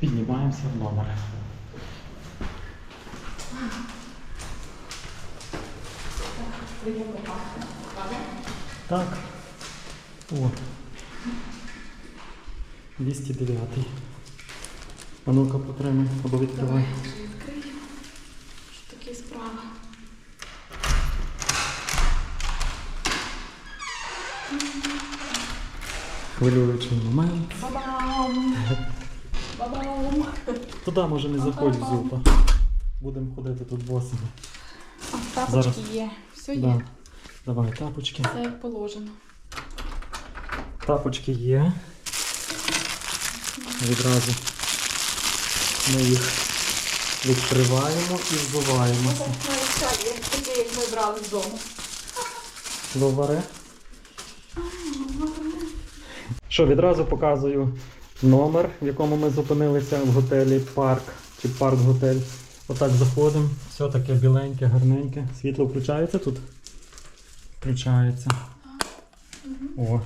Піднімаємося в номер. Так. О. 209. А ну-ка потримай або відкривай. Відкриємо. Що такі справи? Хвилюючий момент. Бабам! Бабам! Туди може не заходь зупа. Будемо ходити тут босими. А, тапочки Зараз. є. Все є. Да. Давай, тапочки. Все як положено. Тапочки є. Відразу ми їх відкриваємо і взуваємо. є таке, як ми брали з дому. Що, відразу показую номер, в якому ми зупинилися в готелі Парк чи Парк Готель. Отак заходимо. Все таке біленьке, гарненьке. Світло включається тут? Включається. О.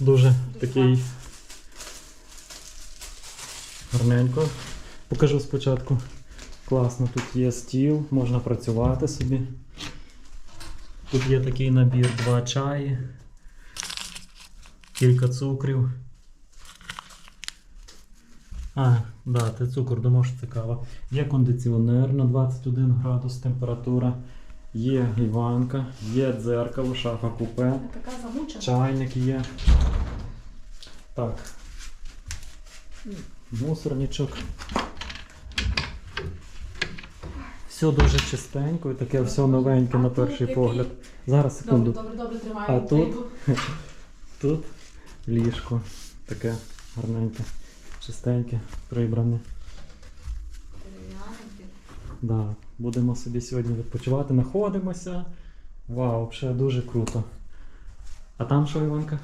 Дуже такий гарненько. Покажу спочатку. Класно, тут є стіл, можна працювати собі. Тут є такий набір два чаї, кілька цукрів. А, да, це цукор, думав, що це кава. Є кондиціонер на 21 градус температура, є іванка, є дзеркало, шафа купе, така замучена. чайник є. Так. Мусорничок. Все дуже чистенько і таке все новеньке на перший погляд. Зараз секунду. добре, добре, тримаємо. А тут? Тут ліжко таке гарненьке, чистеньке, прибране. Да, будемо собі сьогодні відпочивати, знаходимося. Вау, взагалі дуже круто. А там що, Іванка?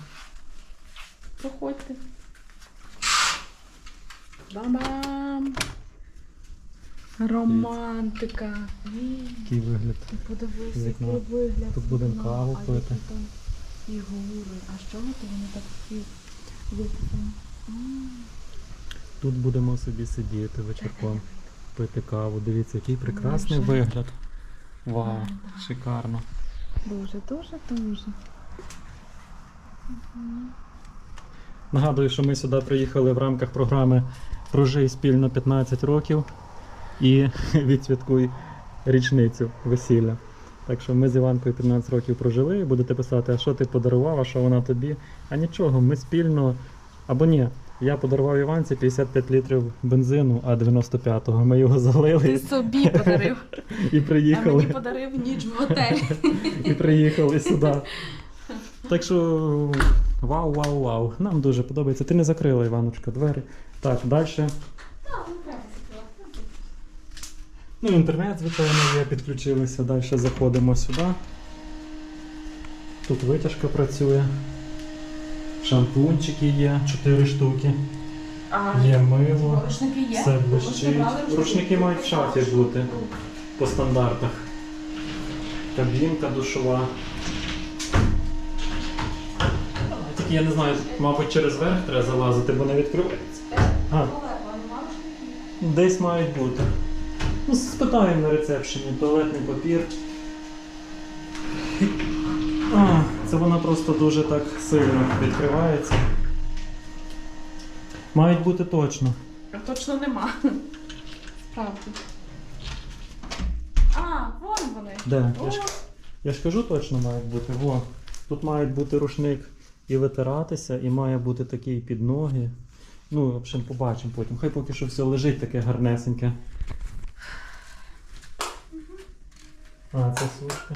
Проходьте. Бам-бам! Романтика. Який вигляд. Подивись, який вигляд. Тут будемо вікна. каву А пити. там фігури. А що це вони так всі? Тут будемо собі сидіти вечірком, пити каву. Дивіться, який прекрасний Дуже. вигляд. Вау, шикарно. Дуже, дуже, дуже. Нагадую, що ми сюди приїхали в рамках програми Прожий спільно 15 років і відсвяткуй річницю весілля. Так що ми з Іванкою 15 років прожили і будете писати, а що ти подарував, а що вона тобі. А нічого, ми спільно. Або ні, я подарував Іванці 55 літрів бензину, а 95-го. Ми його залили. Ти собі подарив, і а мені подарив ніч в готелі. і приїхали сюди. Так що вау, вау, вау. Нам дуже подобається. Ти не закрила, Іваночка, двері. Так, далі. Ну, інтернет, звичайно, є, підключилися. Далі заходимо сюди. Тут витяжка працює. Шампунчики є, 4 штуки. А Є мило. рушники є? Все блищить. рушники? Рушники мають в шафі бути по стандартах. Кабінка душова. Тільки я не знаю, мабуть, через верх треба залазити, бо не відкривається. А, десь мають бути. Ну, спитаємо на рецепшені, туалетний папір. А, це вона просто дуже так сильно відкривається. Мають бути точно. А Точно нема. Справді. А, вон вони. Де? Я ж, я ж кажу, точно мають бути. Во. Тут має бути рушник і витиратися, і має бути такий під ноги. Ну, в общем, побачимо потім. Хай поки що все лежить таке гарнесеньке. А, це сушка.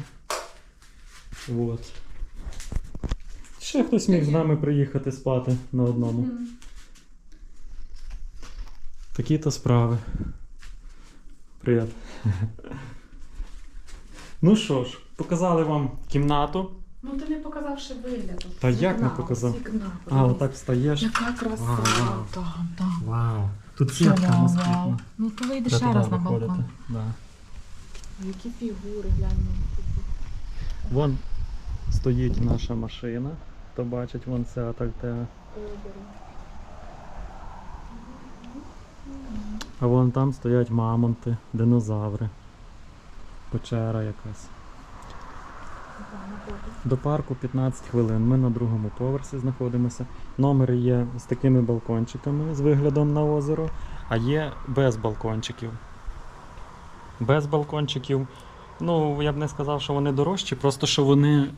Вот. Ще хтось міг з нами приїхати спати на одному. Такі-то справи. Привіт. Ну що ж, показали вам кімнату. Ну ти не показав ще вигляд. Та як не показав? А, отак встаєш. Яка краса. Вау, вау. Там, там. Вау. Тут сітка Вау. Ну то вийди ще раз на балкон. Да. Які фігури, глянь. Вон стоїть наша машина. Хто бачить, вон це те. А вон там стоять мамонти, динозаври. Печера якась. До парку 15 хвилин. Ми на другому поверсі знаходимося. Номери є з такими балкончиками з виглядом на озеро, а є без балкончиків. Без балкончиків. Ну, я б не сказав, що вони дорожчі, просто що вони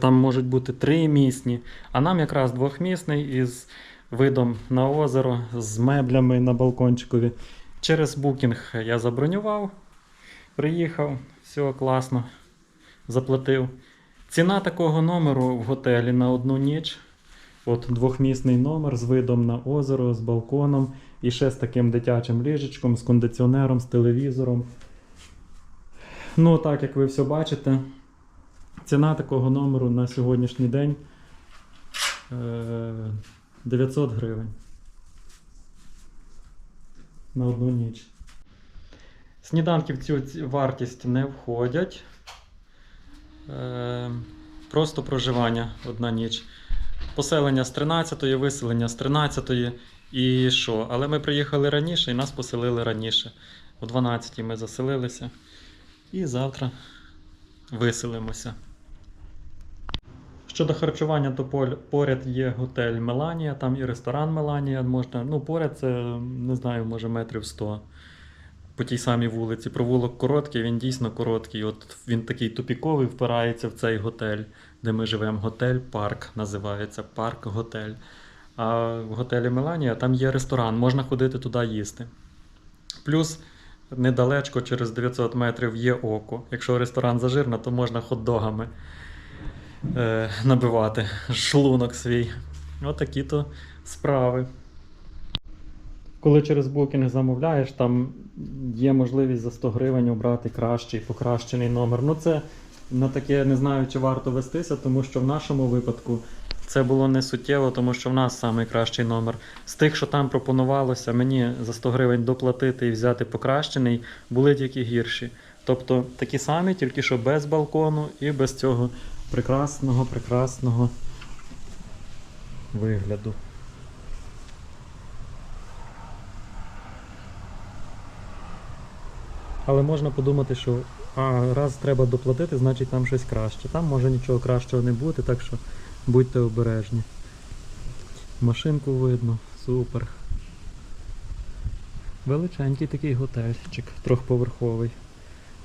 там можуть бути тримісні, а нам якраз двохмісний із видом на озеро, з меблями на балкончикові. Через букінг я забронював, приїхав, все класно, заплатив. Ціна такого номеру в готелі на одну ніч. От двохмісний номер з видом на озеро, з балконом і ще з таким дитячим ліжечком, з кондиціонером, з телевізором. Ну, так як ви все бачите, ціна такого номеру на сьогоднішній день е, 900 гривень. На одну ніч. Сніданки в цю вартість не входять. Е, просто проживання одна ніч. Поселення з 13-ї, виселення з 13-ї. І що? Але ми приїхали раніше і нас поселили раніше. О 12-й ми заселилися. І завтра виселимося. Щодо харчування, то поряд є готель Меланія, там і ресторан Меланія можна. Ну, поряд це, не знаю, може метрів 100 по тій самій вулиці. Провулок короткий, він дійсно короткий. От він такий тупіковий, впирається в цей готель, де ми живемо. Готель Парк називається Парк Готель. А в готелі Меланія там є ресторан, можна ходити туди їсти. Плюс недалечко, через 900 метрів, є око. Якщо ресторан зажирно, то можна хот-догами е, набивати шлунок свій. Отакі то справи. Коли через букінг замовляєш, там є можливість за 100 гривень обрати кращий, покращений номер. Ну це на таке не знаю, чи варто вестися, тому що в нашому випадку це було не суттєво, тому що в нас найкращий номер. З тих, що там пропонувалося, мені за 100 гривень доплатити і взяти покращений, були тільки гірші. Тобто такі самі, тільки що без балкону і без цього прекрасного, прекрасного вигляду. Але можна подумати, що а, раз треба доплатити, значить там щось краще. Там може нічого кращого не бути, так що будьте обережні. Машинку видно, супер. Величенький такий готельчик, трьохповерховий.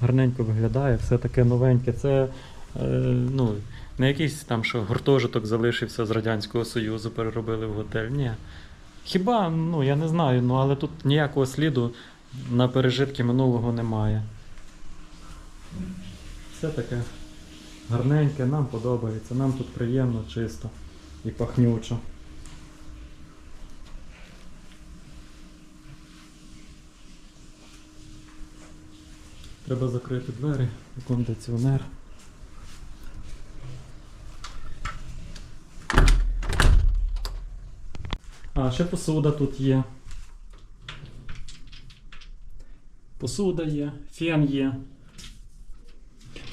Гарненько виглядає, все таке новеньке. Це ну, не якийсь там, що гуртожиток залишився з Радянського Союзу, переробили в готель. Ні. Хіба, ну я не знаю, ну але тут ніякого сліду на пережитки минулого немає. Все таке гарненьке, нам подобається, нам тут приємно, чисто і пахнючо. Треба закрити двері, кондиціонер. А, ще посуда тут є. Посуда є, фен є.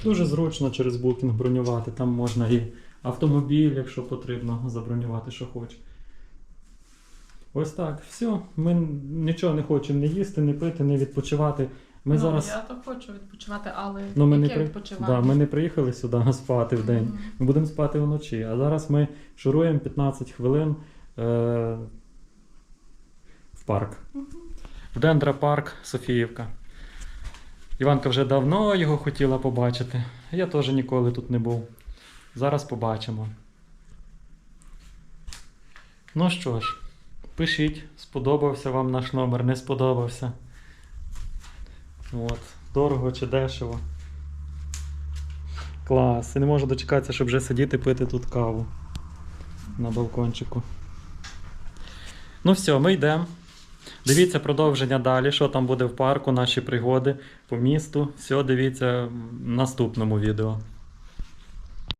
Дуже зручно через букінг бронювати. Там можна і автомобіль, якщо потрібно, забронювати, що хоче. Ось так, все. Ми нічого не хочемо не їсти, не пити, не відпочивати. Ми ну, зараз. Я так хочу відпочивати, але Ну, ми, не при... да, ми не приїхали сюди спати в день. Мгм. Ми будемо спати вночі. А зараз ми шуруємо 15 хвилин. В парк. В Дендра парк Софіївка. Іванка вже давно його хотіла побачити. Я теж ніколи тут не був. Зараз побачимо. Ну що ж, пишіть, сподобався вам наш номер, не сподобався. От, дорого чи дешево. Клас. І не можу дочекатися, щоб вже сидіти пити тут каву на балкончику. Ну все, ми йдемо. Дивіться продовження далі, що там буде в парку, наші пригоди по місту. Все дивіться в наступному відео.